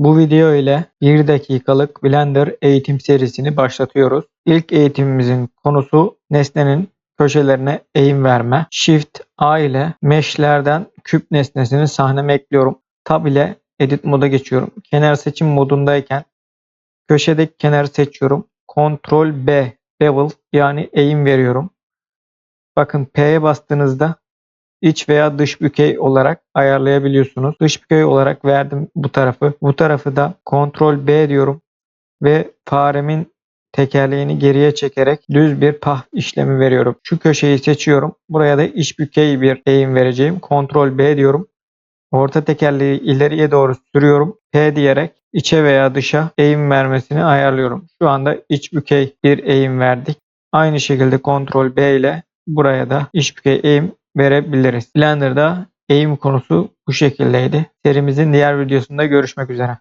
Bu video ile 1 dakikalık Blender eğitim serisini başlatıyoruz. İlk eğitimimizin konusu nesnenin köşelerine eğim verme. Shift A ile mesh'lerden küp nesnesini sahneme ekliyorum. Tab ile edit moda geçiyorum. Kenar seçim modundayken köşedeki kenarı seçiyorum. Ctrl B bevel yani eğim veriyorum. Bakın P'ye bastığınızda iç veya dış bükey olarak ayarlayabiliyorsunuz. Dış bükey olarak verdim bu tarafı. Bu tarafı da Ctrl B diyorum ve faremin tekerleğini geriye çekerek düz bir pah işlemi veriyorum. Şu köşeyi seçiyorum. Buraya da iç bükey bir eğim vereceğim. Ctrl B diyorum. Orta tekerleği ileriye doğru sürüyorum. P diyerek içe veya dışa eğim vermesini ayarlıyorum. Şu anda iç bükey bir eğim verdik. Aynı şekilde Ctrl B ile buraya da iç bükey eğim verebiliriz. Blender'da eğim konusu bu şekildeydi. Serimizin diğer videosunda görüşmek üzere.